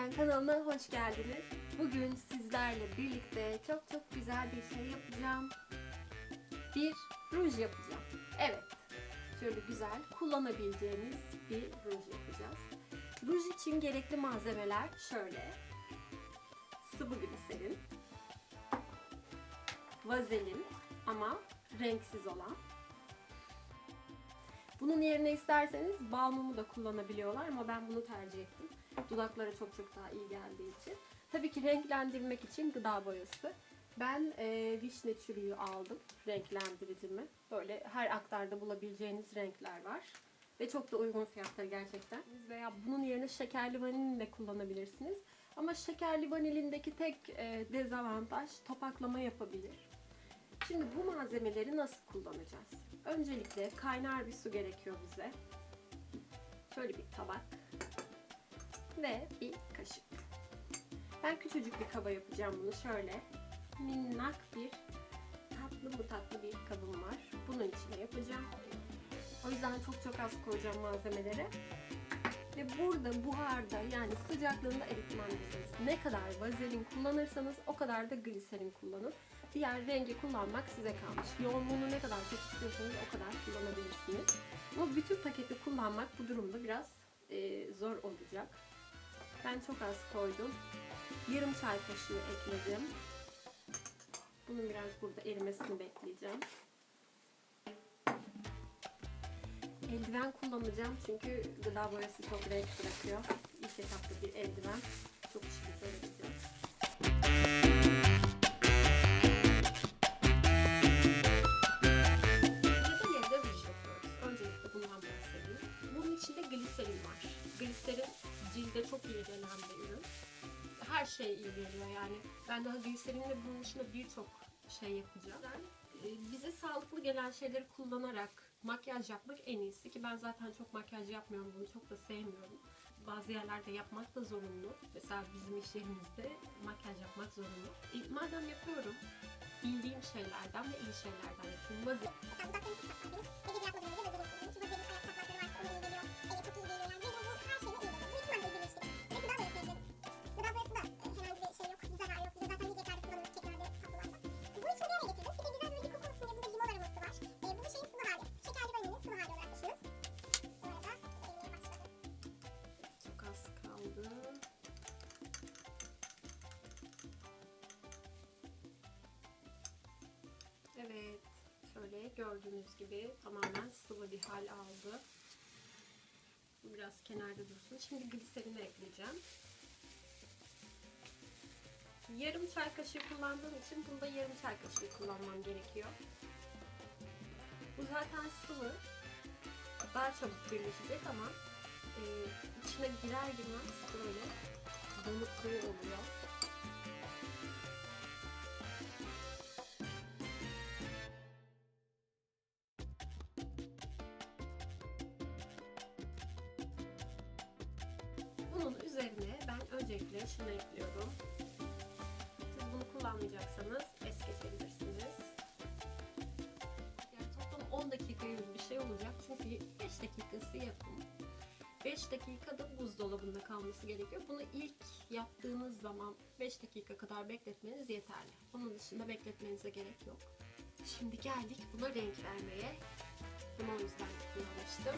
Esen kanalına hoş geldiniz. Bugün sizlerle birlikte çok çok güzel bir şey yapacağım. Bir ruj yapacağım. Evet, şöyle güzel kullanabileceğiniz bir ruj yapacağız. Ruj için gerekli malzemeler şöyle. Sıvı gliserin, vazelin ama renksiz olan, bunun yerine isterseniz bal mumu da kullanabiliyorlar ama ben bunu tercih ettim. Dudaklara çok çok daha iyi geldiği için. Tabii ki renklendirmek için gıda boyası. Ben e, vişne çürüğü aldım renklendiricimi. Böyle her aktarda bulabileceğiniz renkler var. Ve çok da uygun fiyatları gerçekten. Veya bunun yerine şekerli vanilin de kullanabilirsiniz. Ama şekerli vanilindeki tek e, dezavantaj topaklama yapabilir. Şimdi bu malzemeleri nasıl kullanacağız? Öncelikle kaynar bir su gerekiyor bize. Şöyle bir tabak ve bir kaşık. Ben küçücük bir kaba yapacağım bunu şöyle. Minnak bir tatlı mı tatlı bir kabım var. Bunun içine yapacağım. O yüzden çok çok az koyacağım malzemeleri. Ve burada buharda yani sıcaklığında eritmenlisiniz. Ne kadar vazelin kullanırsanız o kadar da gliserin kullanın. Diğer rengi kullanmak size kalmış. Yoğunluğunu ne kadar çok istiyorsanız o kadar kullanabilirsiniz. Ama bütün paketi kullanmak bu durumda biraz e, zor olacak. Ben çok az koydum. Yarım çay kaşığı ekledim. Bunun biraz burada erimesini bekleyeceğim. Eldiven kullanacağım çünkü gıda boyası çok renk bırakıyor. İlk etapta bir eldiven. Çok işimize yarayacak. Cilde çok iyi gelen bir ürün. Her şey iyi geliyor yani. Ben daha gliserinle bunun dışında birçok şey yapacağım. Ben, e, bize sağlıklı gelen şeyleri kullanarak makyaj yapmak en iyisi ki ben zaten çok makyaj yapmıyorum bunu çok da sevmiyorum. Bazı yerlerde yapmak da zorunlu. Mesela bizim iş yerimizde makyaj yapmak zorunlu. E, madem yapıyorum bildiğim şeylerden ve iyi şeylerden yapıyorum. Vazi- Mesela dudaklarım çok saklar benim. Ve gece yapmadığım önce vazelin kullanıyorum. Çünkü vazelin Şöyle gördüğünüz gibi tamamen sıvı bir hal aldı. Biraz kenarda dursun. Şimdi gliserini ekleyeceğim. Yarım çay kaşığı kullandığım için bunda yarım çay kaşığı kullanmam gerekiyor. Bu zaten sıvı. Daha çabuk birleşecek ama e, içine girer girmez böyle donukluğu oluyor. Bunun üzerine ben öncelikle şunu ekliyorum. Siz bunu kullanmayacaksanız es geçebilirsiniz. Yani toplam 10 dakika gibi bir şey olacak. Çünkü 5 dakikası yapım. 5 dakikada buzdolabında kalması gerekiyor. Bunu ilk yaptığınız zaman 5 dakika kadar bekletmeniz yeterli. Onun dışında bekletmenize gerek yok. Şimdi geldik buna renk vermeye. Bunu o yüzden uğraştım.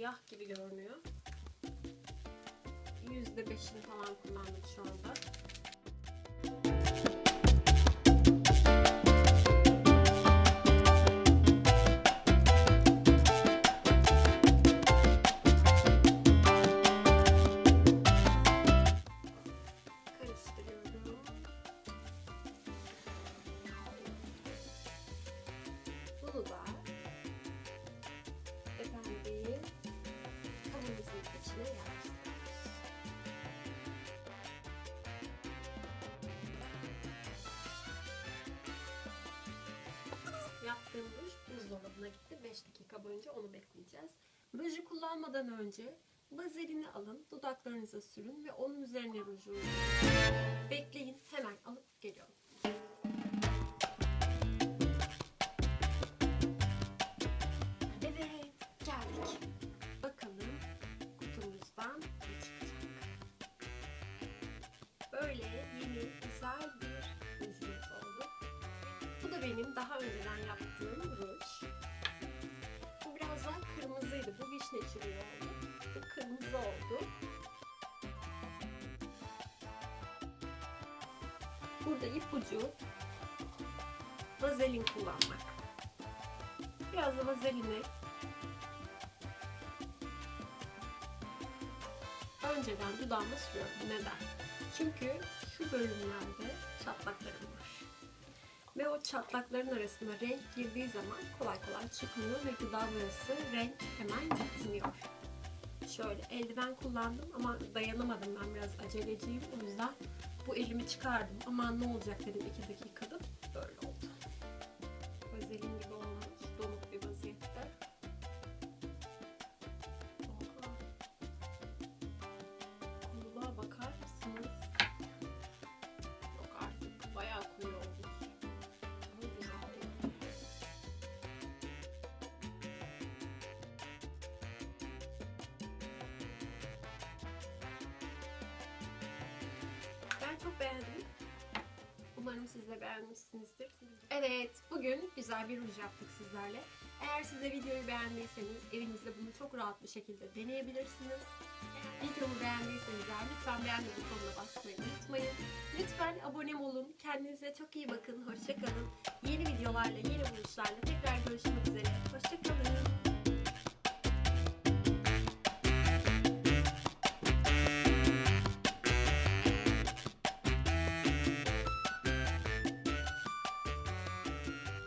Siyah gibi görünüyor. %5'ini falan kullandım şu anda. Ruj buzdolabına gitti. 5 dakika boyunca onu bekleyeceğiz. Ruju kullanmadan önce vazelini alın, dudaklarınıza sürün ve onun üzerine ruju. Bekleyin, hemen alıp geliyorum. Evet, geldik. Bakalım kutumuzdan ne çıkacak. Böyle yeni güzel bir rujumuz oldu. Bu da benim daha önceden yaptığım ruj. Bu biraz daha kırmızıydı. Bu vişne çürüğü oldu. Bu kırmızı oldu. Burada ipucu vazelin kullanmak. Biraz da vazelini önceden dudağıma sürüyorum. Neden? Çünkü şu bölümlerde çatlaklarım var. Ve o çatlakların arasına renk girdiği zaman kolay kolay çıkmıyor ve gıda boyası renk hemen gitmiyor. Şöyle eldiven kullandım ama dayanamadım ben biraz aceleciyim o yüzden bu elimi çıkardım. Aman ne olacak dedim iki dakikada Ben çok beğendim. Umarım siz de beğenmişsinizdir. Evet, bugün güzel bir ruj yaptık sizlerle. Eğer siz de videoyu beğendiyseniz evinizde bunu çok rahat bir şekilde deneyebilirsiniz. Videomu beğendiyseniz eğer lütfen beğenme butonuna basmayı unutmayın. Lütfen abone olun. Kendinize çok iyi bakın. Hoşçakalın. Yeni videolarla, yeni buluşlarla tekrar görüşmek.